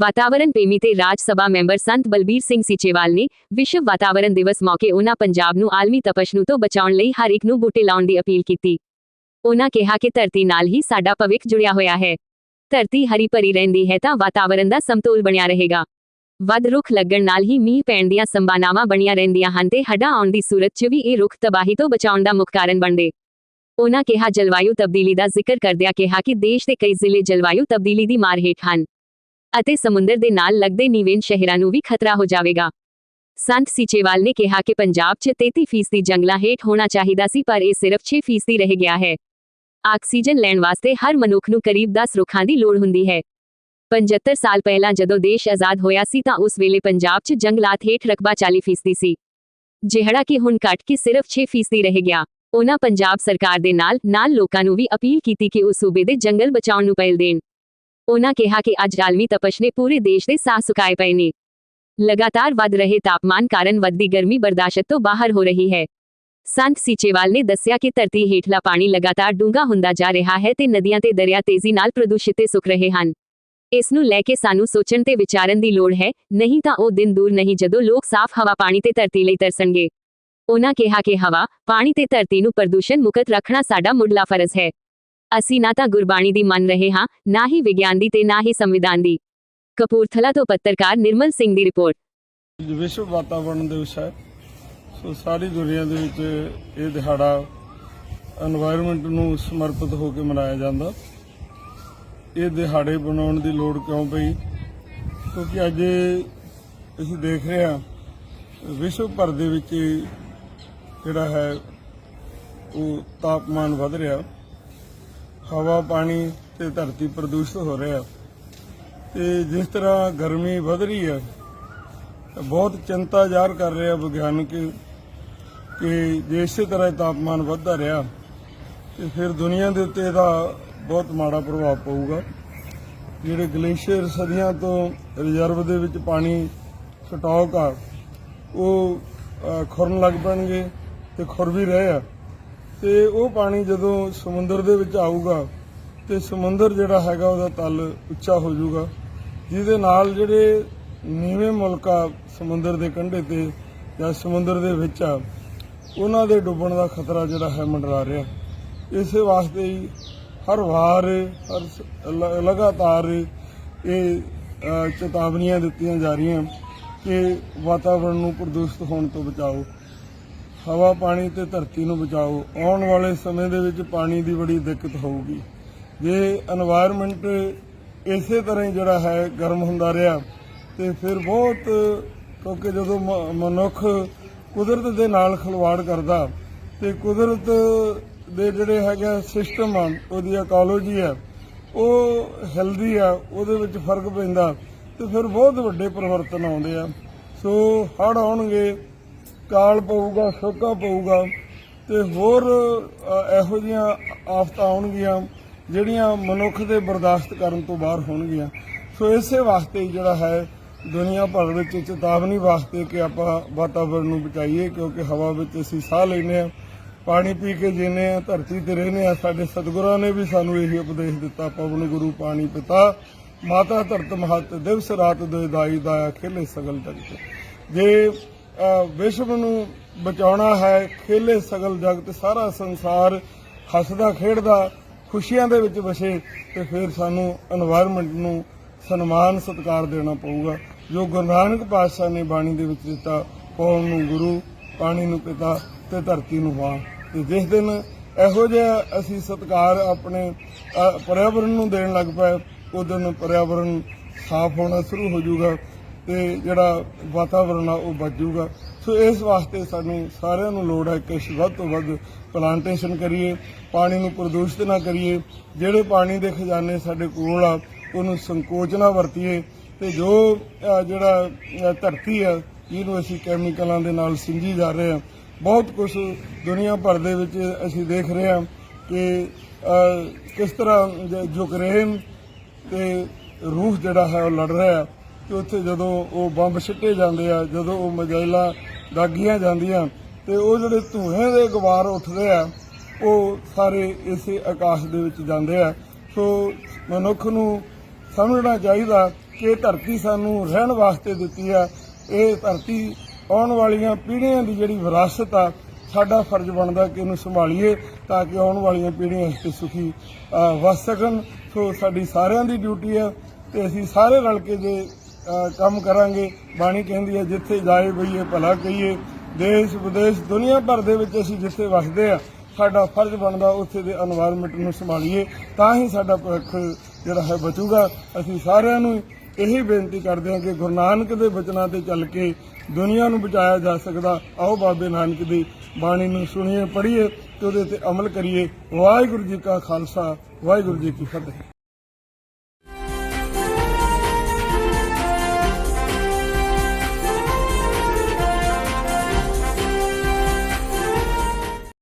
ਵਾਤਾਵਰਣ ਪ੍ਰੇਮੀ ਤੇ ਰਾਜ ਸਭਾ ਮੈਂਬਰ ਸੰਤ ਬਲਬੀਰ ਸਿੰਘ ਸੀਚੇਵਾਲ ਨੇ ਵਿਸ਼ਵ ਵਾਤਾਵਰਣ ਦਿਵਸ ਮੌਕੇ ਉਹਨਾਂ ਪੰਜਾਬ ਨੂੰ ਆਲਮੀ ਤਪਸ਼ ਤੋਂ ਬਚਾਉਣ ਲਈ ਹਰ ਇੱਕ ਨੂੰ ਬੂਟੇ ਲਾਉਣ ਦੀ ਅਪੀਲ ਕੀਤੀ। ਉਹਨਾਂ ਕਿਹਾ ਕਿ ਧਰਤੀ ਨਾਲ ਹੀ ਸਾਡਾ ਭਵਿੱਖ ਜੁੜਿਆ ਹੋਇਆ ਹੈ। ਧਰਤੀ ਹਰੀ ਭਰੀ ਰਹਿੰਦੀ ਹੈ ਤਾਂ ਵਾਤਾਵਰਣ ਦਾ ਸਮਤੋਲ ਬਣਿਆ ਰਹੇਗਾ। ਵੱਧ ਰੁੱਖ ਲੱਗਣ ਨਾਲ ਹੀ ਮੀਂਹ ਪੈਣ ਦੀਆਂ ਸੰਭਾਵਨਾਵਾਂ ਬਣੀਆਂ ਰਹਿੰਦੀਆਂ ਹਨ ਤੇ ਹੜ੍ਹਾਂ ਆਉਣ ਦੀ ਸੂਰਤ 'ਚ ਵੀ ਇਹ ਰੁੱਖ ਤਬਾਹੀ ਤੋਂ ਬਚਾਉਣ ਦਾ ਮੁੱਖ ਕਾਰਨ ਬਣਦੇ। ਉਹਨਾਂ ਕਿਹਾ ਜਲਵਾਯੂ ਤਬਦੀਲੀ ਦਾ ਜ਼ਿਕਰ ਕਰਦਿਆਂ ਕਿਹਾ ਕਿ ਦੇਸ਼ ਦੇ ਕਈ ਜ਼ਿਲ੍ਹੇ ਜਲਵਾਯੂ ਤਬਦੀਲੀ ਦੀ ਮਾਰ ਹੇਠ ਹਨ। ਅਤੇ ਸਮੁੰਦਰ ਦੇ ਨਾਲ ਲੱਗਦੇ ਨੀਵੇਨ ਸ਼ਹਿਰਾਂ ਨੂੰ ਵੀ ਖਤਰਾ ਹੋ ਜਾਵੇਗਾ। ਸੰਤ ਸੀਚੇਵਾਲ ਨੇ ਕਿਹਾ ਕਿ ਪੰਜਾਬ 'ਚ 33% ਜੰਗਲਾਂ ਹੇਠ ਹੋਣਾ ਚਾਹੀਦਾ ਸੀ, ਪਰ ਇਹ ਸਿਰਫ 6% ਰਹਿ ਗਿਆ ਹੈ। ਆਕਸੀਜਨ ਲੈਣ ਵਾਸਤੇ ਹਰ ਮਨੁੱਖ ਨੂੰ ਕਰੀਬ 10 ਰੁੱਖਾਂ ਦੀ ਲੋੜ ਹੁੰਦੀ ਹੈ। 75 ਸਾਲ ਪਹਿਲਾਂ ਜਦੋਂ ਦੇਸ਼ ਆਜ਼ਾਦ ਹੋਇਆ ਸੀ ਤਾਂ ਉਸ ਵੇਲੇ ਪੰਜਾਬ 'ਚ ਜੰਗਲਾਤ ਹੇਠ ਰਕਬਾ 40% ਸੀ। ਜਿਹੜਾ ਕਿ ਹੁਣ ਘਟ ਕੇ ਸਿਰਫ 6% ਰਹਿ ਗਿਆ। ਉਹਨਾਂ ਪੰਜਾਬ ਸਰਕਾਰ ਦੇ ਨਾਲ ਨਾਲ ਲੋਕਾਂ ਨੂੰ ਵੀ ਅਪੀਲ ਕੀਤੀ ਕਿ ਉਹ ਸੂਬੇ ਦੇ ਜੰਗਲ ਬਚਾਉਣ ਨੂੰ ਪਹਿਲ ਦੇਣ। ਉਹਨਾਂ ਕਿਹਾ ਕਿ ਅੱਜ ਆਲਮੀ ਤਪਸ਼ ਨੇ ਪੂਰੇ ਦੇਸ਼ ਦੇ ਸਾਹ ਸੁਕਾਏ ਪਏ ਨੇ। ਲਗਾਤਾਰ ਵੱਧ ਰਹੇ ਤਾਪਮਾਨ ਕਾਰਨ ਵੱਧਦੀ ਗਰਮੀ ਬਰਦਾਸ਼ਤ ਤੋਂ ਬਾਹਰ ਹੋ ਰਹੀ ਹੈ। ਸੰਤ ਸੀਚੇਵਾਲ ਨੇ ਦੱਸਿਆ ਕਿ ਧਰਤੀ ਹੇਠਲਾ ਪਾਣੀ ਲਗਾਤਾਰ ਡੂੰਘਾ ਹੁੰਦਾ ਜਾ ਰਿਹਾ ਹੈ ਤੇ ਨਦੀਆਂ ਤੇ ਦਰਿਆ ਤੇਜ਼ੀ ਨਾਲ ਪ੍ਰਦੂਸ਼ਿਤ ਤੇ ਸੁੱਕ ਰਹੇ ਹਨ। ਇਸ ਨੂੰ ਲੈ ਕੇ ਸਾਨੂੰ ਸੋਚਣ ਤੇ ਵਿਚਾਰਨ ਦੀ ਲੋੜ ਹੈ, ਨਹੀਂ ਤਾਂ ਉਹ ਦਿਨ ਦੂਰ ਨਹੀਂ ਜਦੋਂ ਲੋਕ ਸਾਫ਼ ਹਵਾ ਪਾਣੀ ਤੇ ਧਰਤੀ ਲਈ ਤਰਸਣਗੇ। ਉਹਨਾਂ ਕਿਹਾ ਕਿ ਹਵਾ, ਪਾਣੀ ਤੇ ਧਰਤੀ ਨੂੰ ਪ੍ਰਦੂਸ਼ਣ ਮੁਕਤ ਰੱਖਣਾ ਸਾਡਾ ਮੁੱਢਲਾ ਫਰਜ਼ ਹੈ। ਅਸੀਂ ਨਾ ਤਾਂ ਗੁਰਬਾਣੀ ਦੀ ਮੰਨ ਰਹੇ ਹਾਂ, ਨਾ ਹੀ ਵਿਗਿਆਨ ਦੀ ਤੇ ਨਾ ਹੀ ਸੰਵਿਧਾਨ ਦੀ। ਕਪੂਰਥਲਾ ਤੋਂ ਪੱਤਰਕਾਰ ਨਿਰਮਲ ਸਿੰਘ ਦੀ ਰਿਪੋਰਟ। ਵਿਸ਼ਵ ਵਾਤਾਵਰਣ ਦਿਵਸ ਹੈ। ਸੋ ਸਾਰੀ ਦੁਨੀਆ ਦੇ ਵਿੱਚ ਇਹ ਦਿਹਾੜਾ এনवायरमेंट ਨੂੰ ਸਮਰਪਿਤ ਹੋ ਕੇ ਮਨਾਇਆ ਜਾਂਦਾ। ਇਹ ਦਿਹਾੜੇ ਬਣਾਉਣ ਦੀ ਲੋੜ ਕਿਉਂ ਪਈ? ਕਿਉਂਕਿ ਅੱਜ ਅਸੀਂ ਦੇਖ ਰਹੇ ਹਾਂ, ਵਿਸ਼ਵ ਭਰ ਦੇ ਵਿੱਚ ਜਿਹੜਾ ਹੈ, ਉਹ ਤਾਪਮਾਨ ਵਧ ਰਿਹਾ। ਹਵਾ, ਪਾਣੀ ਤੇ ਧਰਤੀ ਪ੍ਰਦੂਸ਼ਿਤ ਹੋ ਰਿਹਾ। ਤੇ ਜਿਸ ਤਰ੍ਹਾਂ ਗਰਮੀ ਵਧ ਰਹੀ ਹੈ ਬਹੁਤ ਚਿੰਤਾ ਜ਼ਾਹਰ ਕਰ ਰਿਹਾ ਵਿਗਿਆਨਕ ਕਿ ਜੇ ਇਸੇ ਤਰ੍ਹਾਂ ਤਾਪਮਾਨ ਵੱਧਦਾ ਰਿਹਾ, ਤੇ ਫਿਰ ਦੁਨੀਆ ਦੇ ਉੱਤੇ ਇਹਦਾ ਬਹੁਤ ਮਾੜਾ ਪ੍ਰਭਾਵ ਪਊਗਾ। ਜਿਹੜੇ ਗਲੇਸ਼ੀਅਰ ਸਦੀਆਂ ਤੋਂ ਰਿਜ਼ਰਵ ਦੇ ਵਿੱਚ ਪਾਣੀ ਸਟਾਕ ਆ, ਉਹ ਖੁਰਨ ਲੱਗ ਪੈਣਗੇ ਤੇ ਖੁਰ ਵੀ ਰਹੇ ਆ। ਤੇ ਉਹ ਪਾਣੀ ਜਦੋਂ ਸਮੁੰਦਰ ਦੇ ਵਿੱਚ ਆਊਗਾ ਤੇ ਸਮੁੰਦਰ ਜਿਹੜਾ ਹੈਗਾ ਉਹਦਾ ਤਲ ਉੱਚਾ ਹੋ ਜਾਊਗਾ, ਜਿਹਦੇ ਨਾਲ ਜਿਹੜੇ ਨੀਵੇਂ ਮੁਲਕ ਆ ਸਮੁੰਦਰ ਦੇ ਕੰਢੇ ਤੇ ਜਾਂ ਸਮੁੰਦਰ ਦੇ ਵਿੱਚ ਆ, ਉਹਨਾਂ ਦੇ ਡੁੱਬਣ ਦਾ ਖਤਰਾ ਜਿਹੜਾ ਹੈ ਮੰਡਰਾ ਰਿਹਾ। ਇਸੇ ਵਾਸਤੇ ਹੀ ਹਰ ਵਾਰ, ਹਰ ਸ- ਲਗਾਤਾਰ ਇਹ ਚੇਤਾਵਨੀਆਂ ਦਿੱਤੀਆਂ ਜਾ ਰਹੀਆਂ ਕਿ ਵਾਤਾਵਰਣ ਨੂੰ ਪ੍ਰਦੂਸ਼ਿਤ ਹੋਣ ਤੋਂ ਬਚਾਓ। ਹਵਾ ਪਾਣੀ ਤੇ ਧਰਤੀ ਨੂੰ ਬਚਾਓ। ਆਉਣ ਵਾਲੇ ਸਮੇਂ ਦੇ ਵਿੱਚ ਪਾਣੀ ਦੀ ਬੜੀ ਦਿੱਕਤ ਹੋਊਗੀ। ਜੇ এনवायरमेंट ਇਸੇ ਤਰ੍ਹਾਂ ਹੀ ਜਿਹੜਾ ਹੈ, ਗਰਮ ਹੁੰਦਾ ਰਿਹਾ, ਤੇ ਫਿਰ ਬਹੁਤ, ਕਿਉਂਕਿ ਜਦੋਂ ਮਨੁੱਖ ਕੁਦਰਤ ਦੇ ਨਾਲ ਖਿਲਵਾੜ ਕਰਦਾ, ਤੇ ਕੁਦਰਤ ਦੇ ਜਿਹੜੇ ਹੈਗਾ ਸਿਸਟਮ ਆ, ਉਹਦੀ ਇਕੋਲੋਜੀ ਆ, ਉਹ ਹੈਲਦੀ ਆ, ਉਹਦੇ ਵਿੱਚ ਫ਼ਰਕ ਪੈਂਦਾ, ਤੇ ਫਿਰ ਬਹੁਤ ਵੱਡੇ ਪਰਿਵਰਤਨ ਆਉਂਦੇ ਆ। ਸੋ ਹੜ ਆਉਣਗੇ ਕਾਲ ਪਊਗਾ, ਸੋਕਾ ਪਊਗਾ ਤੇ ਹੋਰ ਇਹੋ ਜਿਹੀਆਂ ਆਫਤਾਂ ਆਉਣਗੀਆਂ ਜਿਹੜੀਆਂ ਮਨੁੱਖ ਦੇ ਬਰਦਾਸ਼ਤ ਕਰਨ ਤੋਂ ਬਾਹਰ ਹੋਣਗੀਆਂ। ਸੋ ਇਸੇ ਵਾਸਤੇ ਜਿਹੜਾ ਹੈ, ਦੁਨੀਆ ਭਰ ਵਿੱਚ ਚੇਤਾਵਨੀ ਵਾਸਤੇ ਕਿ ਆਪਾਂ ਵਾਤਾਵਰਣ ਨੂੰ ਬਚਾਈਏ, ਕਿਉਂਕਿ ਹਵਾ ਵਿੱਚ ਅਸੀਂ ਸਾਹ ਲੈਂਦੇ ਹਾਂ, ਪਾਣੀ ਪੀ ਕੇ ਜੀਨੇ ਆ ਧਰਤੀ ਤੇ ਰਹਿੰਦੇ ਆ ਸਾਡੇ ਸਤਿਗੁਰਾਂ ਨੇ ਵੀ ਸਾਨੂੰ ਇਹੀ ਉਪਦੇਸ਼ ਦਿੱਤਾ, ਪਵਨ ਗੁਰੂ, ਪਾਣੀ ਪਿਤਾ, ਮਾਤਾ ਧਰਤ ਮਹਤ, ਦਿਵਸ ਰਾਤ ਦੇ ਦਾਈ ਦਾਇਆ ਖੇਲੇ ਸਗਲ ਜਗਤ ਜੇ ਵਿਸ਼ਵ ਨੂੰ ਬਚਾਉਣਾ ਹੈ, ਖੇਲੇ ਸਗਲ ਜਗਤ, ਸਾਰਾ ਸੰਸਾਰ ਹੱਸਦਾ, ਖੇਡਦਾ, ਖੁਸ਼ੀਆਂ ਦੇ ਵਿੱਚ ਵਸੇ ਤੇ ਫਿਰ ਸਾਨੂੰ এনवायरमेंट ਨੂੰ ਸਨਮਾਨ, ਸਤਕਾਰ ਦੇਣਾ ਪਊਗਾ। ਜੋ ਗੁਰੂ ਨਾਨਕ ਪਾਤਸ਼ਾਹ ਨੇ ਬਾਣੀ ਦੇ ਵਿੱਚ ਦਿੱਤਾ, ਕੌਮ ਨੂੰ ਗੁਰੂ ਪਾਣੀ ਨੂੰ ਪਿਤਾ ਤੇ ਧਰਤੀ ਨੂੰ ਮਾਂ। ਤੇ ਜਿਸ ਦਿਨ ਇਹੋ ਜਿਹਾ ਅਸੀਂ ਸਤਕਾਰ ਆਪਣੇ ਪਰਿਆਵਰਣ ਨੂੰ ਦੇਣ ਲੱਗ ਪਏ ਉਦੋਂ ਪਰਿਆਵਰਣ ਸਾਫ਼ ਹੋਣਾ ਸ਼ੁਰੂ ਹੋ ਜਾਊਗਾ। ਤੇ ਜਿਹੜਾ ਵਾਤਾਵਰਣ ਆ ਉਹ ਬਚ ਜਾਊਗਾ। ਸੋ ਇਸ ਵਾਸਤੇ ਸਾਨੂੰ ਸਾਰਿਆਂ ਨੂੰ ਲੋੜ ਹੈ ਕਿ ਅਸੀਂ ਵੱਧ ਤੋਂ ਵੱਧ ਪਲਾਂਟੇਸ਼ਨ ਕਰੀਏ, ਪਾਣੀ ਨੂੰ ਪ੍ਰਦੂਸ਼ਿਤ ਨਾ ਕਰੀਏ। ਜਿਹੜੇ ਪਾਣੀ ਦੇ ਖਜ਼ਾਨੇ ਸਾਡੇ ਕੋਲ ਆ, ਉਹਨੂੰ ਸੰਕੋਚ ਨਾ ਵਰਤੀਏ ਤੇ ਜੋ ਜਿਹੜਾ ਧਰਤੀ ਆ, ਜਿਹਨੂੰ ਅਸੀਂ ਕੈਮੀਕਲਾਂ ਦੇ ਨਾਲ ਸਿੰਜੀ ਜਾ ਰਹੇ ਹਾਂ ਬਹੁਤ ਕੁਝ ਦੁਨੀਆ ਭਰ ਦੇ ਵਿੱਚ ਅਸੀਂ ਦੇਖ ਰਹੇ ਹਾਂ ਕਿ ਕਿਸ ਤਰ੍ਹਾਂ ਜ- ਯੂਕਰੇਨ ਤੇ ਰੂਸ ਜਿਹੜਾ ਹੈ ਉਹ ਲੜ ਰਿਹਾ ਕਿ ਉੱਥੇ ਜਦੋਂ ਉਹ ਬੰਬ ਛਿੱਟੇ ਜਾਂਦੇ ਆ ਜਦੋਂ ਉਹ ਮਜਾਇਲਾਂ ਦਾਗੀਆਂ ਜਾਂਦੀਆਂ ਤੇ ਉਹ ਜਿਹੜੇ ਧੂਏ ਦੇ ਗਵਾਰ ਉੱਠਦੇ ਆ ਉਹ ਸਾਰੇ ਇਸੇ ਆਕਾਸ਼ ਦੇ ਵਿੱਚ ਜਾਂਦੇ ਆ। ਸੋ ਮਨੁੱਖ ਨੂੰ ਸਮਝਣਾ ਚਾਹੀਦਾ ਕਿ ਇਹ ਧਰਤੀ ਸਾਨੂੰ ਰਹਿਣ ਵਾਸਤੇ ਦਿੱਤੀ ਆ। ਇਹ ਧਰਤੀ ਆਉਣ ਵਾਲੀਆਂ ਪੀੜ੍ਹੀਆਂ ਦੀ ਜਿਹੜੀ ਵਿਰਾਸਤ ਆ ਸਾਡਾ ਫਰਜ਼ ਬਣਦਾ ਕਿ ਇਹਨੂੰ ਸੰਭਾਲੀਏ ਤਾਂ ਕਿ ਆਉਣ ਵਾਲੀਆਂ ਪੀੜ੍ਹੀਆਂ ਇਸ ਤੇ ਸੁਖੀ ਅਹ, ਵਸ ਸਕਣ। ਸੋ ਸਾਡੀ ਸਾਰਿਆਂ ਦੀ ਡਿਊਟੀ ਆ ਤੇ ਅਸੀਂ ਸਾਰੇ ਰਲ ਕੇ ਜੇ ਕੰਮ ਕਰਾਂਗੇ। ਬਾਣੀ ਕਹਿੰਦੀ ਹੈ, ਜਿੱਥੇ ਜਾਏ ਬਈਏ, ਭਲਾ ਕਹੀਏ। ਦੇਸ਼ ਵਿਦੇਸ਼, ਦੁਨੀਆ ਭਰ ਦੇ ਵਿੱਚ ਅਸੀਂ ਜਿੱਥੇ ਵਸਦੇ ਆ ਸਾਡਾ ਫਰਜ਼ ਬਣਦਾ ਉੱਥੇ ਦੇ এনवायरमेंट ਨੂੰ ਸੰਭਾਲੀਏ। ਤਾਂ ਹੀ ਸਾਡਾ ਭਵਿੱਖ ਜਿਹੜਾ ਹੈ ਬਚੂਗਾ। ਅਸੀਂ ਸਾਰਿਆਂ ਨੂੰ ਇਹੀ ਬੇਨਤੀ ਕਰਦੇ ਹਾਂ ਕਿ ਗੁਰੂ ਨਾਨਕ ਦੇ ਬਚਨਾਂ ਤੇ ਚੱਲ ਕੇ ਦੁਨੀਆ ਨੂੰ ਬਚਾਇਆ ਜਾ ਸਕਦਾ। ਆਓ ਬਾਬੇ ਨਾਨਕ ਦੀ ਬਾਣੀ ਨੂੰ ਸੁਣੀਏ, ਪੜ੍ਹੀਏ ਤੇ ਉਹਦੇ ਤੇ ਅਮਲ ਕਰੀਏ। ਵਾਹਿਗੁਰੂ ਜੀ ਕਾ ਖਾਲਸਾ, ਵਾਹਿਗੁਰੂ ਜੀ ਕੀ ਫਤਿਹ।